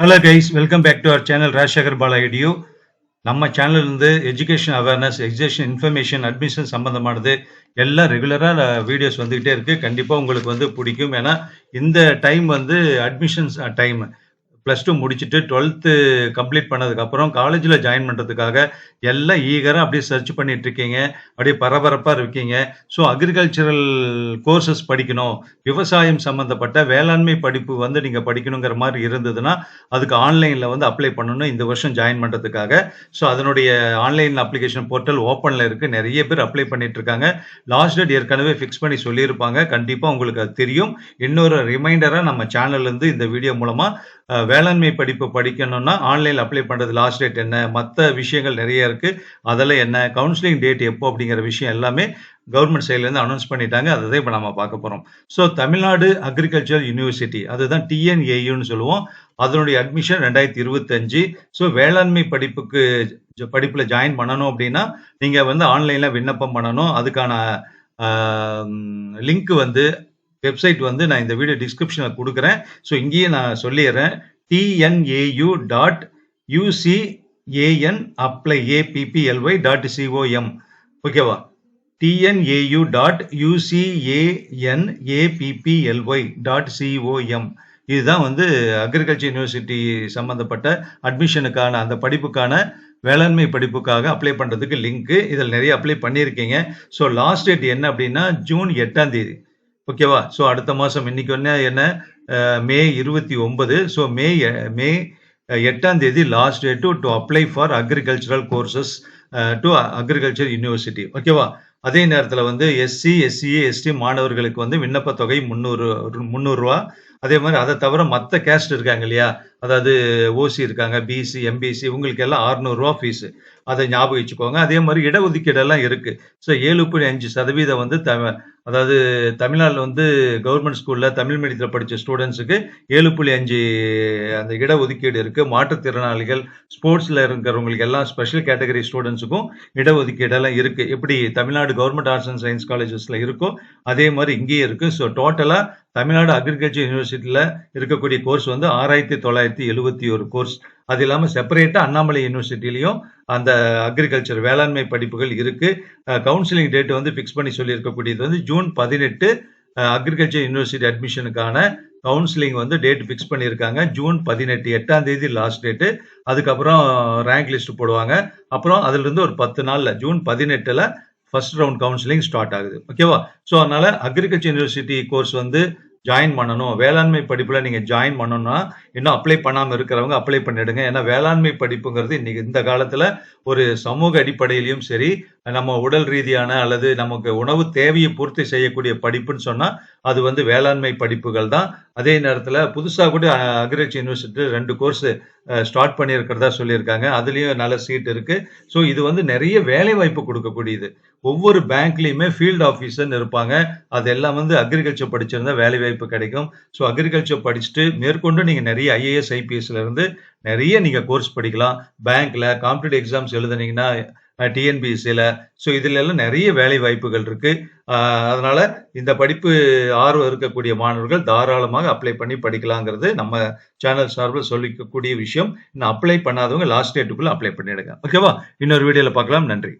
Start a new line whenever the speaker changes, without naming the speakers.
Hello guys welcome back to our channel Rajasekar Bala ஐடியோ நம்ம channel இருந்து education awareness education information admission சம்மந்தமானது எல்லாம் ரெகுலராக videos வந்துக்கிட்டே இருக்குது கண்டிப்பாக உங்களுக்கு வந்து பிடிக்கும். ஏன்னா இந்த டைம் வந்து அட்மிஷன்ஸ் டைம் ப்ளஸ் டூ முடிச்சுட்டு டுவெல்த்து கம்ப்ளீட் பண்ணதுக்கப்புறம் காலேஜில் ஜாயின் பண்ணுறதுக்காக எல்லாம் ஈகராக அப்படியே சர்ச் பண்ணிட்டு இருக்கீங்க. அப்படியே பரபரப்பாக இருக்கீங்க. ஸோ அக்ரிகல்ச்சரல் கோர்சஸ் படிக்கணும். விவசாயம் சம்மந்தப்பட்ட வேளாண்மை படிப்பு வந்து நீங்கள் படிக்கணுங்கிற மாதிரி இருந்ததுன்னா அதுக்கு ஆன்லைனில் வந்து அப்ளை பண்ணணும். இந்த வருஷம் ஜாயின் பண்ணுறதுக்காக ஸோ அதனுடைய ஆன்லைன் அப்ளிகேஷன் போர்ட்டல் ஓப்பனில் இருக்குது நிறைய பேர் அப்ளை பண்ணிட்டு இருக்காங்க. லாஸ்ட் டேட் ஏற்கனவே ஃபிக்ஸ் பண்ணி சொல்லியிருப்பாங்க. கண்டிப்பாக உங்களுக்கு அது தெரியும். இன்னொரு ரிமைண்டராக நம்ம சேனல்லேருந்து இந்த வீடியோ மூலமாக வேளாண்மை படிப்பு படிக்கணும்னா ஆன்லைனில் அப்ளை பண்ணுறது லாஸ்ட் டேட் என்ன? மற்ற விஷயங்கள் நிறைய இருக்குது அதெல்லாம் என்ன? கவுன்சிலிங் டேட் எப்போ அப்படிங்கிற விஷயம் எல்லாமே கவர்மெண்ட் சைட்லேருந்து அனௌன்ஸ் பண்ணிட்டாங்க. அதை தான் இப்போ நம்ம பார்க்க போகிறோம் ஸோ தமிழ்நாடு அக்ரிகல்ச்சர் யூனிவர்சிட்டி அதுதான் டிஎன்ஏயுன்னு சொல்லுவோம். அதனுடைய அட்மிஷன் ரெண்டாயிரத்தி இருபத்தஞ்சு. ஸோ வேளாண்மை படிப்புக்கு படிப்பில் ஜாயின் பண்ணணும் அப்படின்னா நீங்கள் வந்து ஆன்லைனில் விண்ணப்பம் பண்ணணும். அதுக்கான லிங்க் வந்து வெப்சைட் வந்து நான் இந்த வீடியோ டிஸ்கிரிப்ஷனில் கொடுக்குறேன். ஸோ இங்கேயே நான் சொல்லிடுறேன். TNAU dot UCAN apply A P P L Y dot C O M ஓகேவா TNAU dot UCAN A P P L Y dot C O M இதுதான் வந்து அக்ரிகல்ச்சர் யூனிவர்சிட்டி சம்மந்தப்பட்ட அட்மிஷனுக்கான அந்த படிப்புக்கான வேளாண்மை படிப்புக்காக அப்ளை பண்ணுறதுக்கு லிங்க்கு இதில் நிறைய அப்ளை பண்ணியிருக்கீங்க. ஸோ லாஸ்ட் டேட் என்ன அப்படின்னா ஜூன் எட்டாம் தேதி. ஓகேவா? ஸோ அடுத்த மாதம் இன்னைக்கு ஒன்று என்ன? மே இருபத்தி ஒன்பது. ஸோ மே மே எட்டாம் தேதி last date to apply for agricultural courses to agriculture university ஓகேவா? அதே நேரத்தில் வந்து எஸ்சி எஸ்சிஏ எஸ்டி மாணவர்களுக்கு வந்து விண்ணப்ப தொகை முந்நூறு முந்நூறுரூவா அதே மாதிரி அதை தவிர மற்ற கேஸ்ட் இருக்காங்க இல்லையா? அதாவது ஓசி இருக்காங்க பிசி எம்பிசி இவங்களுக்கு எல்லாம் அறுநூறுவா ஃபீஸு அதை ஞாபகம் வச்சுக்கோங்க. அதே மாதிரி இடஒதுக்கீடெல்லாம் இருக்குது ஸோ ஏழு புள்ளி அஞ்சு சதவீதம் வந்து த அதாவது தமிழ்நாட்டில் வந்து கவர்மெண்ட் ஸ்கூலில் தமிழ் மீடியத்தில் படித்த ஸ்டூடெண்ட்ஸுக்கு ஏழு புள்ளி அஞ்சு அந்த இடஒதுக்கீடு இருக்குது மாற்றுத்திறனாளிகள் ஸ்போர்ட்ஸில் இருக்கிறவங்களுக்கு எல்லாம் ஸ்பெஷல் கேட்டகரி ஸ்டூடெண்ட்ஸுக்கும் இடஒதுக்கீடெல்லாம் இருக்குது எப்படி Tamil Nadu government arts and science காலேஜஸில் இருக்கோ அதே மாதிரி இங்கேயும் இருக்குது ஸோ டோட்டலாக தமிழ்நாடு அக்ரிகல்ச்சர் யூனிவர்சிட்டியில் இருக்கக்கூடிய கோர்ஸ் வந்து ஆறாயிரத்தி தொள்ளாயிரத்தி எழுபத்தி ஒரு கோர்ஸ். அது இல்லாமல் செப்பரேட்டாக அண்ணாமலை யூனிவர்சிட்டிலையும் அந்த அக்ரிகல்ச்சர் வேளாண்மை படிப்புகள் இருக்குது கவுன்சிலிங் டேட் வந்து ஃபிக்ஸ் பண்ணி சொல்லியிருக்கக்கூடியது வந்து ஜூன் பதினெட்டு அக்ரிகல்ச்சர் யூனிவர்சிட்டி அட்மிஷனுக்கான கவுன்சிலிங் வந்து டேட் ஃபிக்ஸ் பண்ணியிருக்காங்க. ஜூன் பதினெட்டு எட்டாம் தேதி லாஸ்ட் டேட்டு அதுக்கப்புறம் ரேங்க் லிஸ்ட் போடுவாங்க. அப்புறம் அதுலேருந்து ஒரு பத்து நாளில் ஜூன் பதினெட்டில் ஃபர்ஸ்ட் ரவுண்ட் கவுன்சிலிங் ஸ்டார்ட் ஆகுது. ஓகேவா ஸோ அதனால அக்ரிகல்ச்சர் யூனிவர்சிட்டி கோர்ஸ் வந்து ஜாயின் பண்ணணும். வேளாண்மை படிப்பில் நீங்கள் ஜாயின் பண்ணணும்னா இன்னும் அப்ளை பண்ணாமல் இருக்கிறவங்க அப்ளை பண்ணிடுங்க. ஏன்னா வேளாண்மை படிப்புங்கிறது இன்னைக்கு இந்த காலத்தில் ஒரு சமூக அடிப்படையிலையும் சரி நம்ம உடல் ரீதியான அல்லது நமக்கு உணவு தேவையை பூர்த்தி செய்யக்கூடிய படிப்புன்னு சொன்னால் அது வந்து வேளாண்மை படிப்புகள் தான். அதே நேரத்தில் புதுசாக கூட அக்ரிகல்ச்சர் யூனிவர்சிட்டி ரெண்டு கோர்ஸ் ஸ்டார்ட் பண்ணியிருக்கிறதா சொல்லியிருக்காங்க. அதுலேயும் நல்ல சீட் இருக்கு. ஸோ இது வந்து நிறைய வேலை வாய்ப்பு கொடுக்கக்கூடியது. ஒவ்வொரு பேங்க்லேயுமே ஃபீல்டு ஆஃபீஸர்னு இருப்பாங்க. அதெல்லாம் வந்து அக்ரிகல்ச்சர் படிச்சிருந்தா வேலை வாய்ப்பு கிடைக்கும். ஸோ அக்ரிகல்ச்சர் படிச்சுட்டு மேற்கொண்டு நீங்கள் நிறைய ஐஏஎஸ் ஐபிஎஸ்ல இருந்து நிறைய நீங்கள் கோர்ஸ் படிக்கலாம். பேங்க்ல காம்படிட்டிவ் எக்ஸாம்ஸ் எழுதுனீங்கன்னா டிஎன்பிஎஸ்சியில் ஸோ இதில் எல்லாம் நிறைய வேலை வாய்ப்புகள் இருக்கு. அதனால இந்த படிப்பு ஆர்வம் இருக்கக்கூடிய மாணவர்கள் தாராளமாக அப்ளை பண்ணி படிக்கலாங்கிறது நம்ம சேனல் சார்பில் சொல்லிக்கக்கூடிய விஷயம். இன்னும் அப்ளை பண்ணாதவங்க லாஸ்ட் டேட்டுக்குள்ளே அப்ளை பண்ணிடுங்க. ஓகேவா இன்னொரு வீடியோவில் பார்க்கலாம். நன்றி.